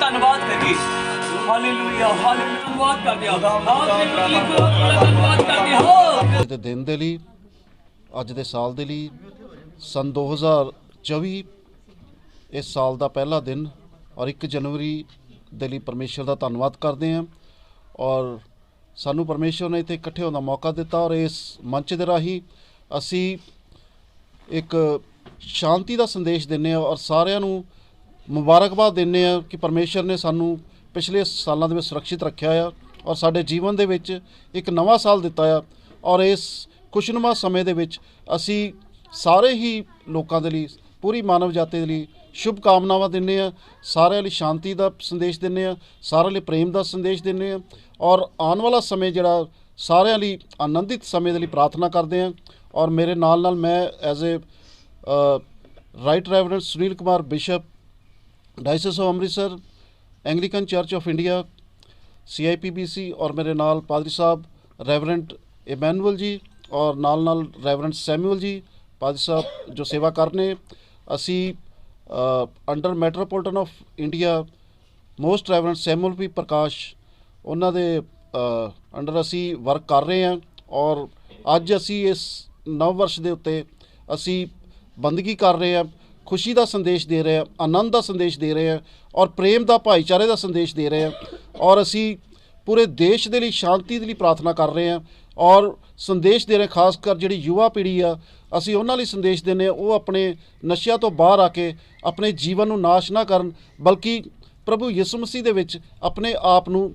ਧੰਨਵਾਦ ਕਰੀਏ। Hallelujah hallelujah ਧੰਨਵਾਦ ਕਰਦੇ ਹਾਂ। ਆਪ ਜੀ ਨੂੰ ਲਿਖੋ ਧੰਨਵਾਦ ਕਰਦੇ। ਹਾਂ। ਅੱਜ ਦੇ ਦਿਨ ਦੇ ਲਈ ਅੱਜ ਦੇ ਸਾਲ ਦੇ ਲਈ ਸਨ 2024 ਇਸ ਸਾਲ ਦਾ ਪਹਿਲਾ ਦਿਨ ਔਰ 1 ਜਨਵਰੀ ਦੇ ਲਈ ਪਰਮੇਸ਼ਰ ਦਾ ਧੰਨਵਾਦ ਕਰਦੇ ਹਾਂ ਔਰ ਸਾਨੂੰ ਪਰਮੇਸ਼ਰ ਨੇ ਇੱਥੇ ਇਕੱਠੇ ਹੋਣ ਦਾ ਮੌਕਾ ਦਿੱਤਾ ਔਰ ਇਸ ਮੰਚ ਦੇ ਰਾਹੀਂ ਅਸੀਂ ਇੱਕ ਸ਼ਾਂਤੀ ਦਾ ਸੰਦੇਸ਼ ਦਿੰਨੇ ਆ ਔਰ ਸਾਰਿਆਂ ਨੂੰ ਮੁਬਾਰਕਬਾਦ ਦਿੰਨੇ ਆ ਕਿ ਪਰਮੇਸ਼ਰ ਨੇ ਸਾਨੂੰ ਪਿਛਲੇ ਸਾਲਾਂ ਦੇ ਵਿੱਚ ਸੁਰੱਖਿਅਤ ਰੱਖਿਆ ਆ ਔਰ ਸਾਡੇ ਜੀਵਨ ਦੇ ਵਿੱਚ ਇੱਕ ਨਵਾਂ ਸਾਲ ਦਿੱਤਾ ਆ ਔਰ ਇਸ ਖੁਸ਼ਨੁਮਾ ਸਮੇਂ ਦੇ ਵਿੱਚ ਅਸੀਂ ਸਾਰੇ ਹੀ ਲੋਕਾਂ ਦੇ ਲਈ, ਪੂਰੀ ਮਾਨਵ ਜਾਤੀ ਦੇ ਲਈ ਸ਼ੁਭ ਕਾਮਨਾਵਾਂ ਦਿੰਨੇ ਆ ਸਾਰਿਆਂ ਲਈ ਸ਼ਾਂਤੀ ਦਾ ਸੰਦੇਸ਼ ਦਿੰਨੇ ਆ ਸਾਰਿਆਂ ਲਈ ਪ੍ਰੇਮ ਦਾ ਸੰਦੇਸ਼ ਦਿੰਨੇ ਆ ਔਰ ਆਉਣ ਵਾਲਾ ਸਮੇਂ ਜਿਹੜਾ ਸਾਰਿਆਂ ਲਈ ਆਨੰਦਿਤ ਸਮੇਂ ਦੇ ਲਈ ਪ੍ਰਾਰਥਨਾ ਕਰਦੇ ਆ ਔਰ ਮੇਰੇ ਨਾਲ ਨਾਲ ਮੈਂ as a right reverend Sunil Kumar bishop diocese of Amritsar Anglican church of India CIPBC ਔਰ ਮੇਰੇ ਨਾਲ ਪਾਦਰੀ ਸਾਹਿਬ ਰੈਵਰੈਂਟ ਇਮੈਨੂਅਲ ਜੀ ਔਰ ਨਾਲ ਨਾਲ ਰੈਵਰੈਂਟ ਸੈਮੂਅਲ ਜੀ, ਪਾਦਰੀ ਸਾਹਿਬ ਜੋ ਸੇਵਾ ਕਰਨੇ ਅਸੀਂ under metropolitan of India most reverend Samuel P Prakash ਉਹਨਾਂ ਦੇ ਅੰਡਰ ਅਸੀਂ ਵਰਕ ਕਰ ਰਹੇ ਹਾਂ ਔਰ ਅੱਜ ਅਸੀਂ ਇਸ ਨਵ ਵਰਸ਼ ਦੇ ਉੱਤੇ ਅਸੀਂ ਬੰਦਗੀ ਕਰ ਰਹੇ ਹਾਂ। ਖੁਸ਼ੀ ਦਾ ਸੰਦੇਸ਼ ਦੇ ਰਹੇ ਹਾਂ ਆਨੰਦ ਦਾ ਸੰਦੇਸ਼ ਦੇ ਰਹੇ ਹਾਂ ਔਰ ਪ੍ਰੇਮ ਦਾ, ਭਾਈਚਾਰੇ ਦਾ ਸੰਦੇਸ਼ ਦੇ ਰਹੇ ਹਾਂ ਔਰ ਅਸੀਂ ਪੂਰੇ ਦੇਸ਼ ਦੇ ਲਈ ਸ਼ਾਂਤੀ ਦੇ ਲਈ ਪ੍ਰਾਰਥਨਾ ਕਰ ਰਹੇ ਹਾਂ ਔਰ ਸੰਦੇਸ਼ ਦੇ ਰਹੇ ਖਾਸ ਕਰ ਜਿਹੜੀ ਯੁਵਾ ਪੀੜ੍ਹੀ ਆ, ਅਸੀਂ ਉਹਨਾਂ ਲਈ ਸੰਦੇਸ਼ ਦਿੰਦੇ ਹਾਂ, ਉਹ ਆਪਣੇ ਨਸ਼ਿਆਂ ਤੋਂ ਬਾਹਰ ਆ ਕੇ ਆਪਣੇ ਜੀਵਨ ਨੂੰ ਨਾਸ਼ ਨਾ ਕਰਨ, ਬਲਕਿ ਪ੍ਰਭੂ ਯਿਸੂ ਮਸੀਹ ਦੇ ਵਿੱਚ ਆਪਣੇ ਆਪ ਨੂੰ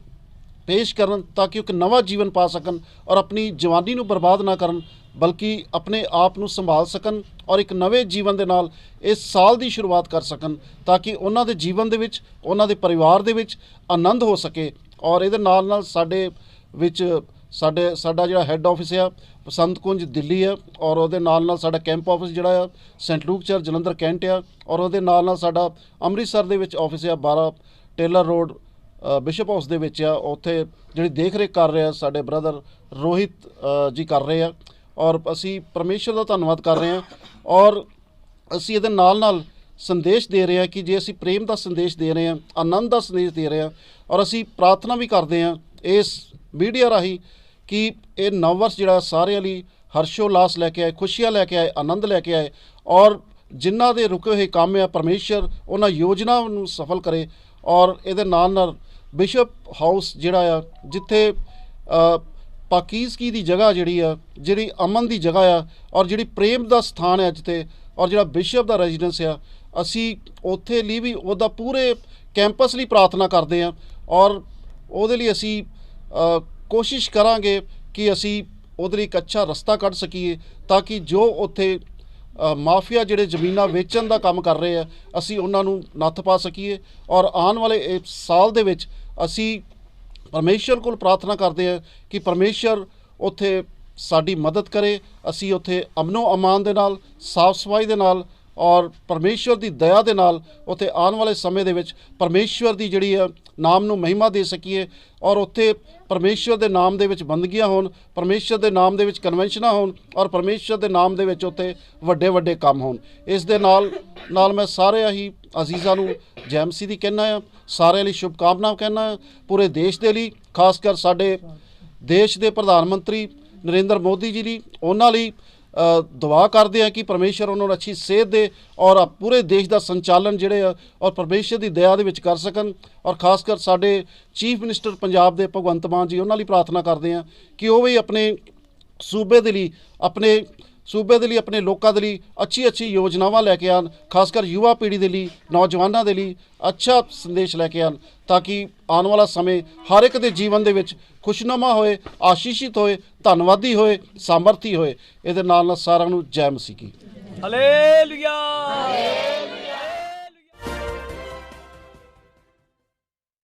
ਪੇਸ਼ ਕਰਨ ਤਾਂ ਕਿ ਉਹ ਇੱਕ ਨਵਾਂ ਜੀਵਨ ਪਾ ਸਕਣ ਔਰ ਆਪਣੀ ਜਵਾਨੀ ਨੂੰ ਬਰਬਾਦ ਨਾ ਕਰਨ, ਬਲਕਿ ਆਪਣੇ ਆਪ ਨੂੰ ਸੰਭਾਲ ਸਕਣ ਔਰ ਇੱਕ ਨਵੇਂ ਜੀਵਨ ਦੇ ਨਾਲ ਇਸ ਸਾਲ ਦੀ ਸ਼ੁਰੂਆਤ ਕਰ ਸਕਣ ਤਾਂ ਕਿ ਉਹਨਾਂ ਦੇ ਜੀਵਨ ਦੇ ਵਿੱਚ, ਉਹਨਾਂ ਦੇ ਪਰਿਵਾਰ ਦੇ ਵਿੱਚ ਆਨੰਦ ਹੋ ਸਕੇ ਔਰ ਇਹਦੇ ਨਾਲ ਨਾਲ ਸਾਡੇ ਵਿੱਚ ਸਾਡੇ, ਸਾਡਾ ਜਿਹੜਾ ਹੈੱਡ ਆਫਿਸ ਆ, ਬਸੰਤ ਕੁੰਜ ਦਿੱਲੀ ਆ ਔਰ ਉਹਦੇ ਨਾਲ ਨਾਲ ਸਾਡਾ ਕੈਂਪ ਆਫਿਸ ਜਿਹੜਾ ਆ saint Luke church Jalandhar cantt ਆ ਔਰ ਉਹਦੇ ਨਾਲ ਨਾਲ ਸਾਡਾ ਅੰਮ੍ਰਿਤਸਰ ਦੇ ਵਿੱਚ ਆਫਿਸ ਆ 12 ਟੇਲਰ ਰੋਡ ਬਿਸ਼ਪ ਹਾਊਸ ਦੇ ਵਿੱਚ ਆ, ਉੱਥੇ ਜਿਹੜੀ ਦੇਖ ਰੇਖ ਕਰ ਰਿਹਾ ਸਾਡੇ ਬ੍ਰਦਰ ਰੋਹਿਤ ਜੀ ਕਰ ਰਹੇ ਆ, ਔਰ ਅਸੀਂ ਪਰਮੇਸ਼ਰ ਦਾ ਧੰਨਵਾਦ ਕਰ ਰਹੇ ਹਾਂ ਔਰ ਅਸੀਂ ਇਹਦੇ ਨਾਲ ਨਾਲ ਸੰਦੇਸ਼ ਦੇ ਰਹੇ ਹਾਂ ਕਿ ਜੇ ਅਸੀਂ ਪ੍ਰੇਮ ਦਾ ਸੰਦੇਸ਼ ਦੇ ਰਹੇ ਹਾਂ ਆਨੰਦ ਦਾ ਸੰਦੇਸ਼ ਦੇ ਰਹੇ ਹਾਂ ਔਰ ਅਸੀਂ ਪ੍ਰਾਰਥਨਾ ਵੀ ਕਰਦੇ ਹਾਂ ਇਸ ਮੀਡੀਆ ਰਾਹੀਂ ਕਿ ਇਹ ਨਵ ਵਰਸ਼ ਜਿਹੜਾ ਸਾਰਿਆਂ ਲਈ ਹਰਸ਼ੋਲਾਸ ਲੈ ਕੇ ਆਏ, ਖੁਸ਼ੀਆਂ ਲੈ ਕੇ ਆਏ, ਆਨੰਦ ਲੈ ਕੇ ਆਏ, ਔਰ ਜਿਨ੍ਹਾਂ ਦੇ ਰੁਕੇ ਹੋਏ ਕੰਮ ਆ, ਪਰਮੇਸ਼ਰ ਉਹਨਾਂ ਯੋਜਨਾ ਨੂੰ ਸਫਲ ਕਰੇ, ਔਰ ਇਹਦੇ ਨਾਲ ਨਾਲ ਬਿਸ਼ਪ ਹਾਊਸ ਜਿਹੜਾ ਆ ਜਿੱਥੇ ਅ, ਪਾਕੀਜ਼ਗੀ ਦੀ ਜਗ੍ਹਾ ਜਿਹੜੀ ਆ ਜਿਹੜੀ ਅਮਨ ਦੀ ਜਗ੍ਹਾ ਆ ਔਰ ਜਿਹੜੀ ਪ੍ਰੇਮ ਦਾ ਸਥਾਨ ਹੈ ਜਿੱਥੇ ਔਰ ਜਿਹੜਾ ਬਿਸ਼ਪ ਦਾ ਰੈਜ਼ੀਡੈਂਸ ਆ ਅਸੀਂ ਉੱਥੇ ਲਈ ਵੀ ਉਹਦਾ ਪੂਰੇ ਕੈਂਪਸ ਲਈ ਪ੍ਰਾਰਥਨਾ ਕਰਦੇ ਆ ਔਰ ਉਹਦੇ ਲਈ ਅਸੀਂ ਕੋਸ਼ਿਸ਼ ਕਰਾਂਗੇ ਕਿ ਅਸੀਂ ਉਹਦੇ ਲਈ ਇੱਕ ਅੱਛਾ ਰਸਤਾ ਕੱਢ ਸਕੀਏ ਤਾਂ ਕਿ ਜੋ ਉੱਥੇ ਮਾਫੀਆ ਜਿਹੜੇ ਜ਼ਮੀਨਾਂ ਵੇਚਣ ਦਾ ਕੰਮ ਕਰ ਰਹੇ ਆ ਅਸੀਂ ਉਹਨਾਂ ਨੂੰ ਨੱਥ ਪਾ ਸਕੀਏ ਔਰ ਆਉਣ ਵਾਲੇ ਇਸ ਸਾਲ ਦੇ ਵਿੱਚ ਅਸੀਂ ਪਰਮੇਸ਼ਰ ਕੋਲ ਪ੍ਰਾਰਥਨਾ ਕਰਦੇ ਹਾਂ ਕਿ ਪਰਮੇਸ਼ਰ ਉੱਥੇ ਸਾਡੀ ਮਦਦ ਕਰੇ, ਅਸੀਂ ਉੱਥੇ ਅਮਨੋ ਅਮਾਨ ਦੇ ਨਾਲ, ਸਾਫ਼ ਸਫ਼ਾਈ ਦੇ ਨਾਲ ਔਰ ਪਰਮੇਸ਼ਰ ਦੀ ਦਇਆ ਦੇ ਨਾਲ ਉੱਥੇ ਆਉਣ ਵਾਲੇ ਸਮੇਂ ਦੇ ਵਿੱਚ ਪਰਮੇਸ਼ਰ ਦੀ ਜਿਹੜੀ ਆ ਨਾਮ ਨੂੰ ਮਹਿਮਾ ਦੇ ਸਕੀਏ ਔਰ ਉੱਥੇ ਪਰਮੇਸ਼ਰ ਦੇ ਨਾਮ ਦੇ ਵਿੱਚ ਬੰਦਗੀਆਂ ਹੋਣ, ਪਰਮੇਸ਼ਰ ਦੇ ਨਾਮ ਦੇ ਵਿੱਚ ਕਨਵੈਨਸ਼ਨਾਂ ਹੋਣ ਔਰ ਪਰਮੇਸ਼ਰ ਦੇ ਨਾਮ ਦੇ ਵਿੱਚ ਉੱਥੇ ਵੱਡੇ ਵੱਡੇ ਕੰਮ ਹੋਣ। ਇਸ ਦੇ ਨਾਲ ਨਾਲ ਮੈਂ ਸਾਰੇ ਹੀ ਅਜ਼ੀਜ਼ਾਂ ਨੂੰ ਜੈਮਸੀ ਦੀ ਕਹਿਣਾ ਆ ਸਾਰਿਆਂ ਲਈ ਸ਼ੁਭ ਕਾਮਨਾਵਾਂ ਕਹਿਣਾ ਪੂਰੇ ਦੇਸ਼ ਦੇ ਲਈ, ਖਾਸ ਕਰ ਸਾਡੇ ਦੇਸ਼ ਦੇ ਪ੍ਰਧਾਨ ਮੰਤਰੀ ਨਰਿੰਦਰ ਮੋਦੀ ਜੀ ਲਈ, ਉਹਨਾਂ ਲਈ ਦੁਆ ਕਰਦੇ ਆ ਕਿ ਪਰਮੇਸ਼ਰ ਉਹਨਾਂ ਨੂੰ ਅੱਛੀ ਸਿਹਤ ਦੇ ਔਰ ਪੂਰੇ ਦੇਸ਼ ਦਾ ਸੰਚਾਲਨ ਜਿਹੜੇ ਆ, ਔਰ ਪਰਮੇਸ਼ਰ ਦੀ ਦਇਆ ਦੇ ਵਿੱਚ ਕਰ ਸਕਣ, ਔਰ ਖਾਸ ਕਰ ਸਾਡੇ ਚੀਫ ਮਿਨਿਸਟਰ ਪੰਜਾਬ ਦੇ ਭਗਵੰਤ ਮਾਨ ਜੀ, ਉਹਨਾਂ ਲਈ ਪ੍ਰਾਰਥਨਾ ਕਰਦੇ ਆ ਕਿ ਉਹ ਵੀ ਆਪਣੇ ਸੂਬੇ ਦੇ ਲਈ, ਆਪਣੇ ਸੂਬੇ ਦੇ ਲਈ, ਆਪਣੇ ਲੋਕਾਂ ਦੇ ਲਈ ਅੱਛੀ ਅੱਛੀ ਯੋਜਨਾਵਾਂ ਲੈ ਕੇ ਆਉਣ, ਖਾਸ ਕਰ ਯੁਵਾ ਪੀੜ੍ਹੀ ਦੇ ਲਈ, ਨੌਜਵਾਨਾਂ ਦੇ ਲਈ ਅੱਛਾ ਸੰਦੇਸ਼ ਲੈ ਕੇ ਆਉਣ, ਤਾਂ ਕਿ ਆਉਣ ਵਾਲਾ ਸਮੇਂ ਹਰ ਇੱਕ ਦੇ ਜੀਵਨ ਦੇ ਵਿੱਚ ਖੁਸ਼ਨੁਮਾ ਹੋਏ, ਆਸ਼ੀਸ਼ਿਤ ਹੋਏ, ਧੰਨਵਾਦੀ ਹੋਏ, ਸਾਮਰਥੀ ਹੋਏ। ਇਹਦੇ ਨਾਲ ਨਾਲ ਸਾਰਿਆਂ ਨੂੰ ਜੈ ਮਸੀਹ ਕੀ। ਹਾਲੇਲੂਇਆ!